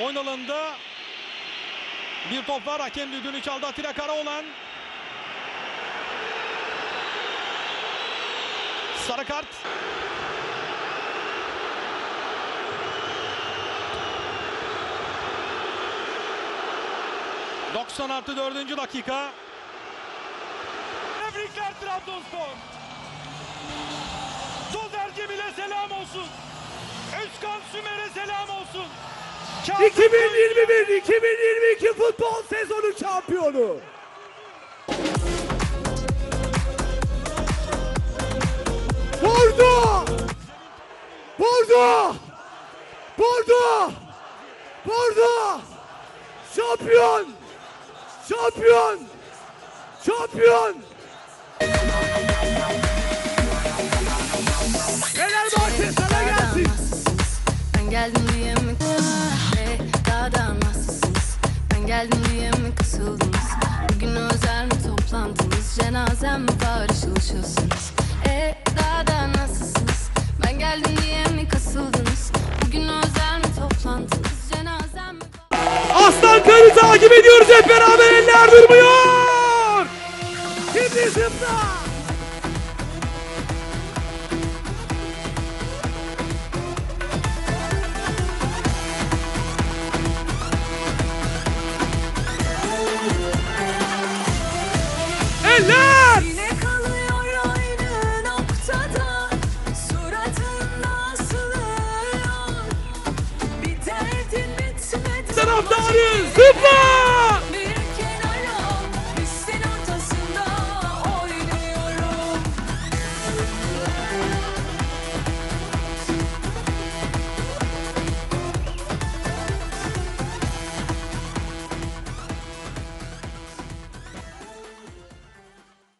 oyun alanında bir top var. Hakem düdüğünü çaldı Atilla Karaoğlan. Sarı kart. ...90 artı 4. dakika. Tebrikler Trabzonspor. Dozer Cemil'e selam olsun. Özkan Sümer'e selam olsun. Kazım 2021-2022 futbol sezonu şampiyonu. Vurdu! Vurdu! Vurdu! Vurdu! Şampiyon! Şampiyon! Şampiyon! Fenerbahçe sana gelsin! Ben geldim diye mi geldim diye mi kısıldınız? Bugün özel mi toplantınız Cenazem mi barışılışıyorsunuz E daha da nasılsınız? Ben geldim diye mi kasıldınız? Bugün özel mi toplantınız Cenazem mi Aslan Kanı takip ediyoruz hep beraber eller durmuyor. Eller. Yine kalıyor aynı noktada Suratın asılıyor Bir derdin bitmedi Taraftarı zıpla.